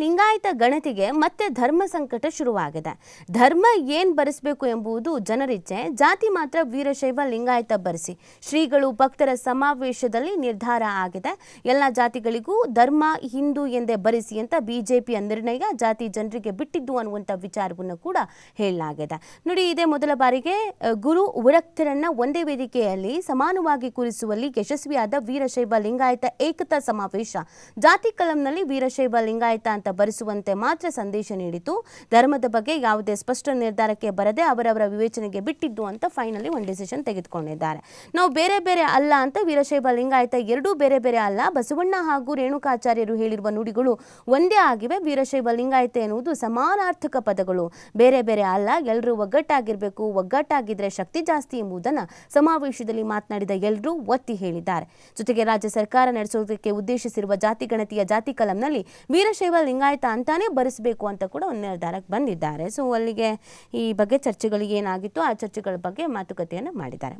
ಲಿಂಗಾಯತ ಗಣತಿಗೆ ಮತ್ತೆ ಧರ್ಮ ಸಂಕಟ ಶುರುವಾಗಿದೆ. ಧರ್ಮ ಏನ್ ಬರೆಸಬೇಕು ಎಂಬುದು ಜನರಿಚ್ಛೆ. ಜಾತಿ ಮಾತ್ರ ವೀರಶೈವ ಲಿಂಗಾಯತ ಬರೆಸಿ. ಶ್ರೀಗಳು ಭಕ್ತರ ಸಮಾವೇಶದಲ್ಲಿ ನಿರ್ಧಾರ ಆಗಿದೆ. ಎಲ್ಲ ಜಾತಿಗಳಿಗೂ ಧರ್ಮ, ಹಿಂದೂ ಎಂದೇ ಬರೆಸಿ ಅಂತ ಬಿಜೆಪಿಯ ನಿರ್ಣಯ ಜಾತಿ ಜನರಿಗೆ ಬಿಟ್ಟಿದ್ದು ಅನ್ನುವಂಥ ವಿಚಾರವನ್ನು ಕೂಡ ಹೇಳಲಾಗಿದೆ. ನೋಡಿ, ಇದೇ ಮೊದಲ ಬಾರಿಗೆ ಗುರು ವಿರಕ್ತರನ್ನ ಒಂದೇ ವೇದಿಕೆಯಲ್ಲಿ ಸಮಾನವಾಗಿ ಕೂರಿಸುವಲ್ಲಿ ಯಶಸ್ವಿಯಾದ ವೀರಶೈವ ಲಿಂಗಾಯತ ಏಕತಾ ಸಮಾವೇಶ. ಜಾತಿ ಕಲಂನಲ್ಲಿ ವೀರಶೈವ ಲಿಂಗಾಯತ ಅಂತ ಬರೆಸುವಂತೆ ಮಾತ್ರ ಸಂದೇಶ ನೀಡಿತು. ಧರ್ಮದ ಬಗ್ಗೆ ಯಾವುದೇ ಸ್ಪಷ್ಟ ನಿರ್ಧಾರಕ್ಕೆ ಬರದೆ ಅವರವರ ವಿವೇಚನೆಗೆ ಬಿಟ್ಟಿದ್ದು ಅಂತ ಫೈನಲಿ ಒಂದು ಡಿಸಿಷನ್ ತೆಗೆದುಕೊಂಡಿದ್ದಾರೆ. ನಾವು ಬೇರೆ ಬೇರೆ ಅಲ್ಲ ಅಂತ ವೀರಶೈವ ಲಿಂಗಾಯತ ಎರಡೂ ಬೇರೆ ಬೇರೆ ಅಲ್ಲ. ಬಸವಣ್ಣ ಹಾಗೂ ರೇಣುಕಾಚಾರ್ಯರು ಹೇಳಿರುವ ನುಡಿಗಳು ಒಂದೇ ಆಗಿವೆ. ವೀರಶೈವ ಲಿಂಗಾಯತ ಎನ್ನುವುದು ಸಮಾನಾರ್ಥಕ ಪದಗಳು. ಬೇರೆ ಬೇರೆ ಅಲ್ಲ. ಎಲ್ಲರೂ ಒಗ್ಗಟ್ಟಾಗಿರಬೇಕು. ಒಗ್ಗಟ್ಟಾಗಿದ್ರೆ ಶಕ್ತಿ ಜಾಸ್ತಿ ಎಂಬುದನ್ನು ಸಮಾವೇಶದಲ್ಲಿ ಮಾತನಾಡಿದ ಎಲ್ಲರೂ ಒತ್ತಿ ಹೇಳಿದ್ದಾರೆ. ಜೊತೆಗೆ ರಾಜ್ಯ ಸರ್ಕಾರ ನಡೆಸುವುದಕ್ಕೆ ಉದ್ದೇಶಿಸಿರುವ ಜಾತಿ ಗಣತಿಯ ಜಾತಿ ಕಲಂನಲ್ಲಿ ವೀರಶೈವ ಲಿಂಗಾಯತ ಅಂತಾನೆ ಬರೆಸಬೇಕು ಅಂತ ಕೂಡ ಒಂದು ನಿರ್ಧಾರಕ್ಕೆ ಬಂದಿದ್ದಾರೆ. ಸೊ ಅಲ್ಲಿಗೆ ಈ ಬಗ್ಗೆ ಚರ್ಚೆಗಳಿಗೆ ಏನಾಗಿತ್ತು ಆ ಚರ್ಚೆಗಳ ಬಗ್ಗೆ ಮಾತುಕತೆಯನ್ನು ಮಾಡಿದ್ದಾರೆ.